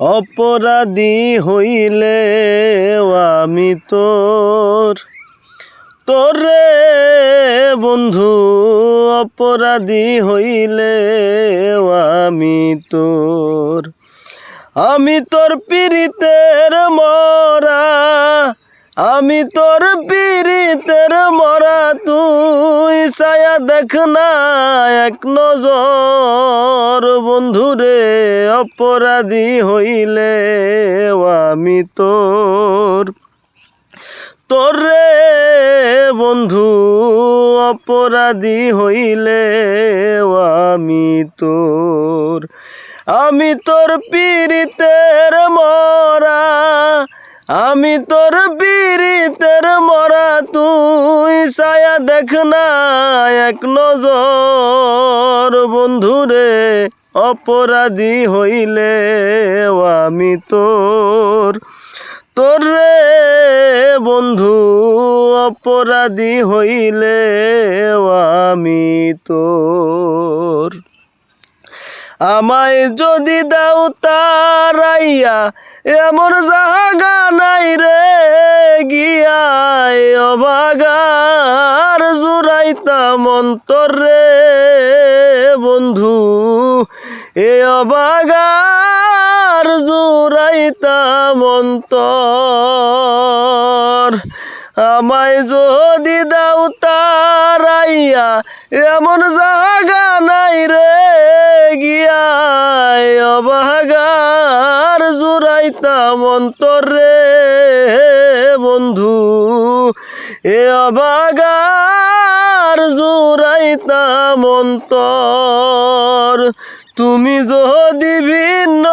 অপরাধী হইলে আমি তোর। তোরে বন্ধু, অপরাধী হইলে আমি তোর। আমি তোর পীড়িতের মরা, আমি তোর পীড়িতের মরা, তুই ছায়া দেখ না, এক নজর। বন্ধুরে অপরাধী হইলে আমি তোর। তোরে বন্ধু, অপরাধী হইলে আমি তোর। আমি তোর পীড়িতের মরা আমি তোর পীড়িতের মরা, তুই ছায়া দেখ না এক নজর। বন্ধুরে অপরাধী হইলে আমি তোর। তোর রে, বন্ধু, অপরাধী হইলে আমি তোর। আমায় যদি দাও তারাইয়া, এমন জাগা এ অবাগার জুরাইতাম অন্তর আমায় যদি দাও তারাইয়া, এমন জাগা নাই রে গিয়ায় অবাগার জুরাইতাম অন্তরে বন্ধু। এ অবাগার জুরাইতাম অন্তর তুমি যদি ভিন্ন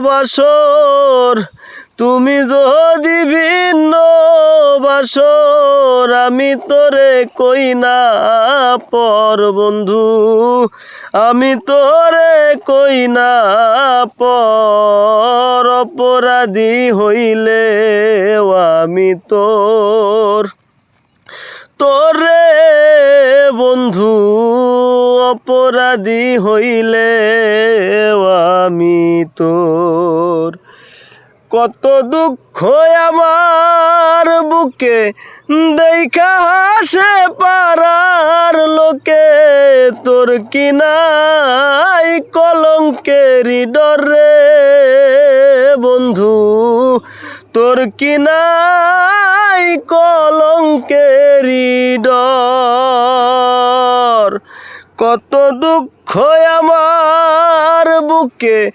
বাসর, তুমি যদি ভিন্ন বাসর, আমি তোরে কই না পর বন্ধু, আমি তোরে কই না পর, অপরাধী হইলে আমি তোর তোরে বন্ধু অপরাধী হইলে আমি তোর। কত দুঃখ আমার বুকে, দেখা হাসে পারার লোকে। তোর কিনাই কলঙ্কেরি ডরে বন্ধু, তোর কিনাই কলঙ্কেরি ডর। কত দুঃখ আমার বুকে,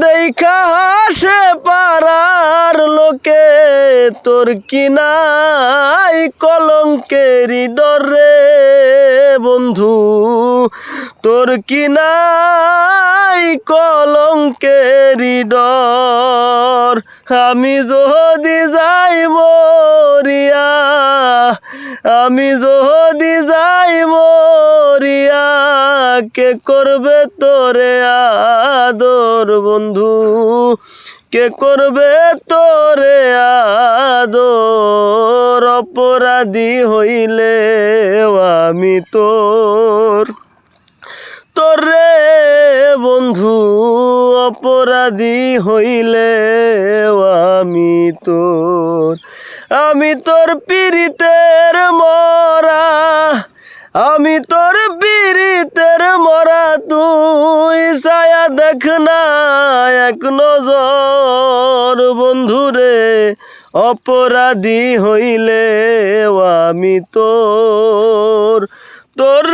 দেখা হাসে পারার লোকে। তোর কিনাই কলঙ্কেরি ডরে বন্ধু? তোর কিনাই কলঙ্কেরি ডর? আমি যদি যাই মরিয়া, আমি যদি যাই মরিয়া, কে করবে তোরে আদর বন্ধু? কে করবে তোরে আদর? অপরাধী হইলে আমি তোর তোরে বন্ধু, অপরাধী হইলে আমি তোর। আমি তোর পীড়িতের মরা, আমি তোর পীড়িতের মরা, তুই ছায়া দেখ না এক নজর। বন্ধুরে অপরাধী হইলে আমি তোর। তোর